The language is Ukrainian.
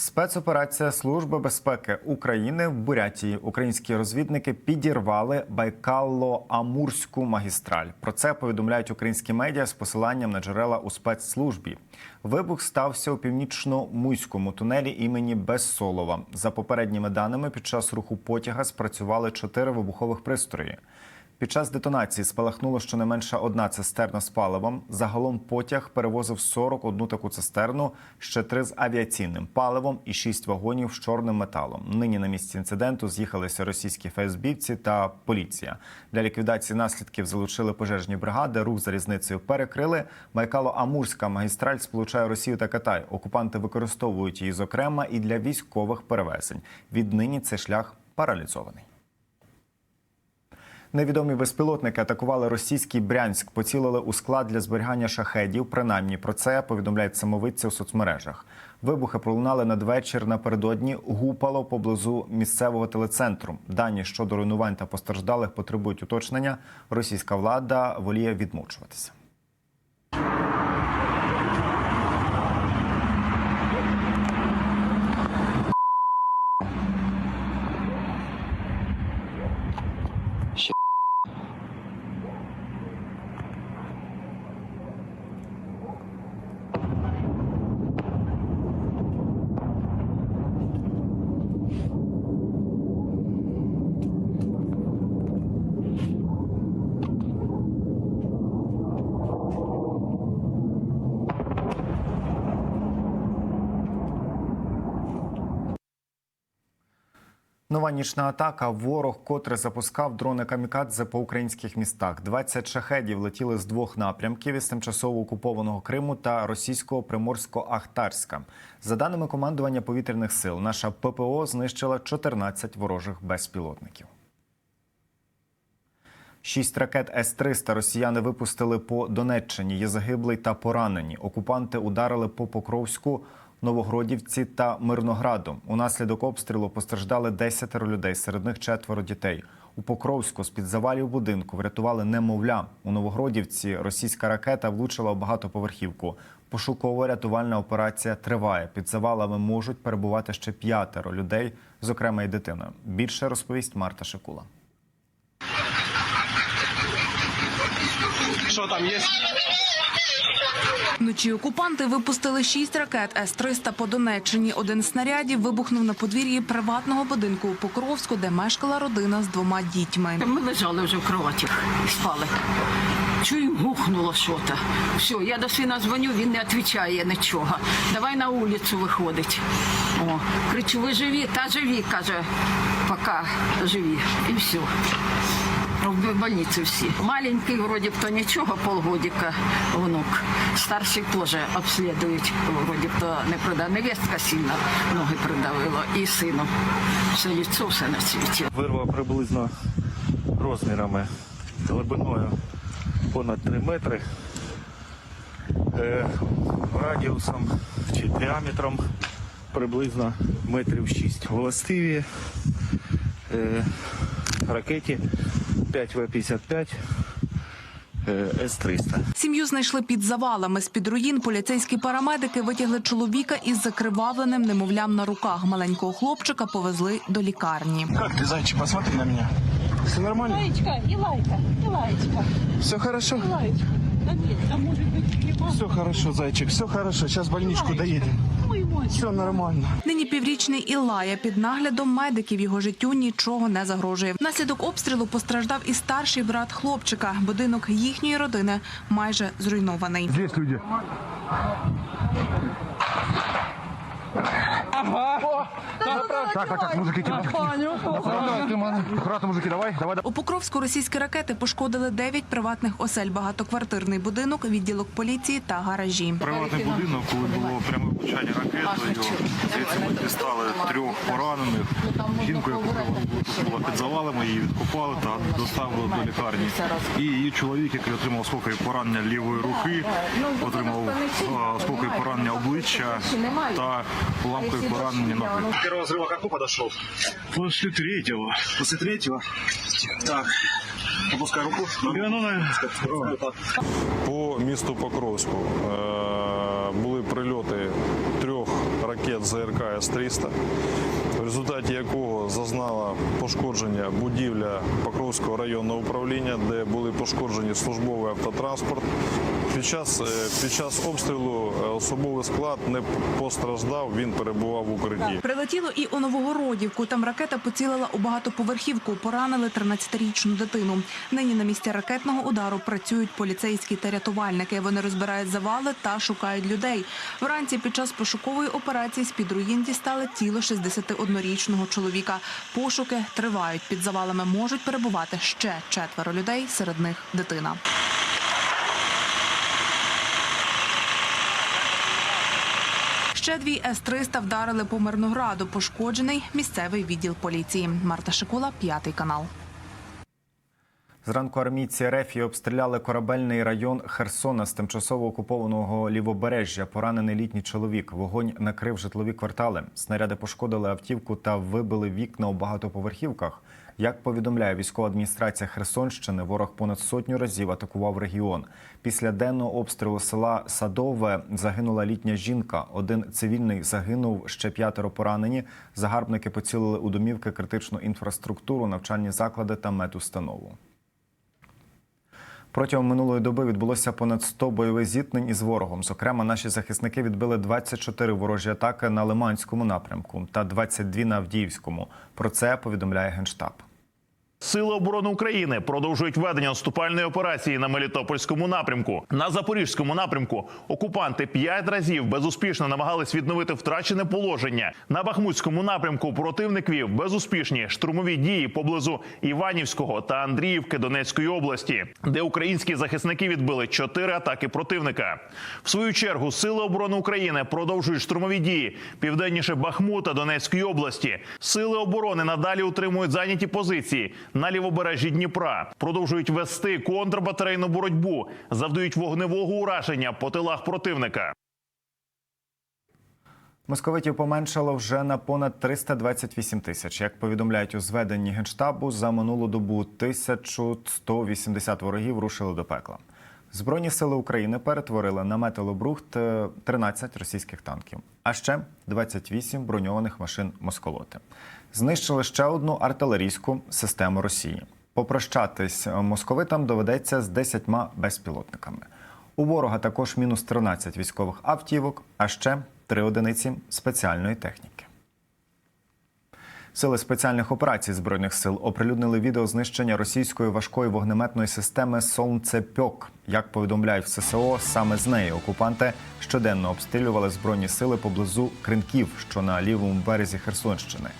Спецоперація Служби безпеки України в Бурятії. Українські розвідники підірвали Байкало-Амурську магістраль. Про це повідомляють українські медіа з посиланням на джерела у спецслужбі. Вибух стався у північно-муйському тунелі імені Безсолова. За попередніми даними, під час руху потяга спрацювали чотири вибухових пристрої. Під час детонації спалахнуло щонайменше одна цистерна з паливом. Загалом потяг перевозив 41 таку цистерну, ще три з авіаційним паливом і шість вагонів з чорним металом. Нині на місці інциденту з'їхалися російські ФСБівці та поліція. Для ліквідації наслідків залучили пожежні бригади. Рух залізницею перекрили. Байкало-Амурська магістраль сполучає Росію та Китай. Окупанти використовують її зокрема і для військових перевезень. Віднині цей шлях паралізований. Невідомі безпілотники атакували російський Брянськ, поцілили у склад для зберігання шахедів. Принаймні про це повідомляють самовидці у соцмережах. Вибухи пролунали надвечір напередодні. Гупало поблизу місцевого телецентру. Дані щодо руйнувань та постраждалих потребують уточнення. Російська влада воліє відмовчуватися. Нова нічна атака. Ворог, котре запускав дрони камікадзе по українських містах. 20 шахедів летіли з двох напрямків із тимчасово окупованого Криму та російського приморсько-ахтарська. За даними командування повітряних сил, наша ППО знищила 14 ворожих безпілотників. Шість ракет С-300 росіяни випустили по Донеччині. Є загиблий та поранені. Окупанти ударили по Покровську, Новогродівці та Мирнограду. Унаслідок обстрілу постраждали 10 людей, серед них четверо дітей. У Покровську з-під завалів будинку врятували немовля. У Новогродівці російська ракета влучила в багатоповерхівку. Пошуково-рятувальна операція триває. Під завалами можуть перебувати ще п'ятеро людей, зокрема і дитина. Більше розповість Марта Шикула. Что там есть? Вночі окупанти випустили шість ракет С-300 по Донеччині. Один снарядів вибухнув на подвір'ї приватного будинку у Покровську, де мешкала родина з двома дітьми. Ми лежали вже в кроватях і спали. Чую, гухнуло щось. Все, я до сина дзвоню, він не відповідає нічого. Давай на вулицю виходить. О, кричу, ви живі? Та живі, каже, поки живі. І все. В больниці всі. Маленький, вроді б то нічого, полгодика внук. Старший теж обслідують, вроді б то не придав. Невестка сильно ноги придавила. І сину. Все лицо, все на світі. Вирва приблизно розмірами глибиною понад 3 метри, е, радіусом чи діаметром приблизно метрів 6. Властиві е, ракеті 5В-55 е, С-300. Сім'ю знайшли під завалами. З під руїн поліцейські парамедики витягли чоловіка із закривавленим немовлям на руках. Маленького хлопчика повезли до лікарні. Как ты, зайчик, посмотри на меня. Все нормально? Лаечка, и лайка, и лаечка, Все хорошо? и лаечка. Да нет, а может быть не Все хорошо, зайчик, все хорошо. Сейчас в больничку доедем. Все нормально. Нині піврічний Ілая під наглядом медиків його життю нічого не загрожує. Внаслідок обстрілу постраждав і старший брат хлопчика. Будинок їхньої родини майже зруйнований. Здесь люди. Так, так, так, мужики, тихо, тихо. Давай. Аккуратно, мужики, давай, давай, давай. У Покровську російські ракети пошкодили 9 приватних осель, багатоквартирний будинок, відділок поліції та гаражі. Приватний будинок, коли було пряме влучання ракетою, звідси ми дістали трьох поранених. Жінку, яку була під завалами, її відкопали та доставили до лікарні. І її чоловік, який отримав осколкові поранення лівої руки, отримав а, поранення обличчя та уламкові поранення ноги. игроку подошел? После третьего. После третьего? Так, опускай руку. Я, ну, на... По місту Покровську э, були прильоти ракет ЗРК С-300, в результаті якого зазнала пошкодження будівля Покровського районного управління, де були пошкоджені службовий автотранспорт. Під час, е, під час обстрілу е, особовий склад не постраждав, він перебував в укритті. Прилетіло і у Новогородівку. Там ракета поцілила у багатоповерхівку. Поранили 13-річну дитину. Нині на місці ракетного удару працюють поліцейські та рятувальники. Вони розбирають завали та шукають людей. Вранці під час пошукової операції з під руїн дістали тіло 61-річного чоловіка. Пошуки тривають. Під завалами можуть перебувати ще четверо людей, серед них дитина. Ще дві С-300 вдарили по Мирнограду. Пошкоджений місцевий відділ поліції. Марта Шикула, п'ятий канал. Зранку армійці РФ обстріляли корабельний район Херсона з тимчасово окупованого лівобережжя. Поранений літній чоловік. Вогонь накрив житлові квартали. Снаряди пошкодили автівку та вибили вікна у багатоповерхівках. Як повідомляє військова адміністрація Херсонщини, ворог понад сотню разів атакував регіон. Після денного обстрілу села Садове загинула літня жінка. Один цивільний загинув, ще п'ятеро поранені. Загарбники поцілили у домівки критичну інфраструктуру, навчальні заклади та медустанову. Протягом минулої доби відбулося понад 100 бойових зіткнень із ворогом. Зокрема, наші захисники відбили 24 ворожі атаки на Лиманському напрямку та 22 на Авдіївському. Про це повідомляє генштаб. Сили оборони України продовжують ведення наступальної операції на Мелітопольському напрямку. На запорізькому напрямку окупанти п'ять разів безуспішно намагались відновити втрачене положення. На Бахмутському напрямку противник вів безуспішні штурмові дії поблизу Іванівського та Андріївки Донецької області, де українські захисники відбили чотири атаки противника. В свою чергу сили оборони України продовжують штурмові дії південніше Бахмута Донецької області. Сили оборони надалі утримують зайняті позиції на лівобережжі Дніпра, продовжують вести контрбатарейну боротьбу, завдають вогневого ураження по тилах противника. Московитів поменшало вже на понад 328 тисяч. Як повідомляють у зведенні генштабу, за минулу добу 1180 ворогів рушили до пекла. Збройні сили України перетворили на металобрухт е, 13 російських танків, а ще 28 броньованих машин Москолоти. Знищили ще одну артилерійську систему Росії. Попрощатись московитам доведеться з 10 безпілотниками. У ворога також мінус 13 військових автівок, а ще три одиниці спеціальної техніки. Сили спеціальних операцій збройних сил оприлюднили відео знищення російської важкої вогнеметної системи Сонцепьок. Як повідомляють в ССО, саме з неї окупанти щоденно обстрілювали збройні сили поблизу Кринків, що на лівому березі Херсонщини.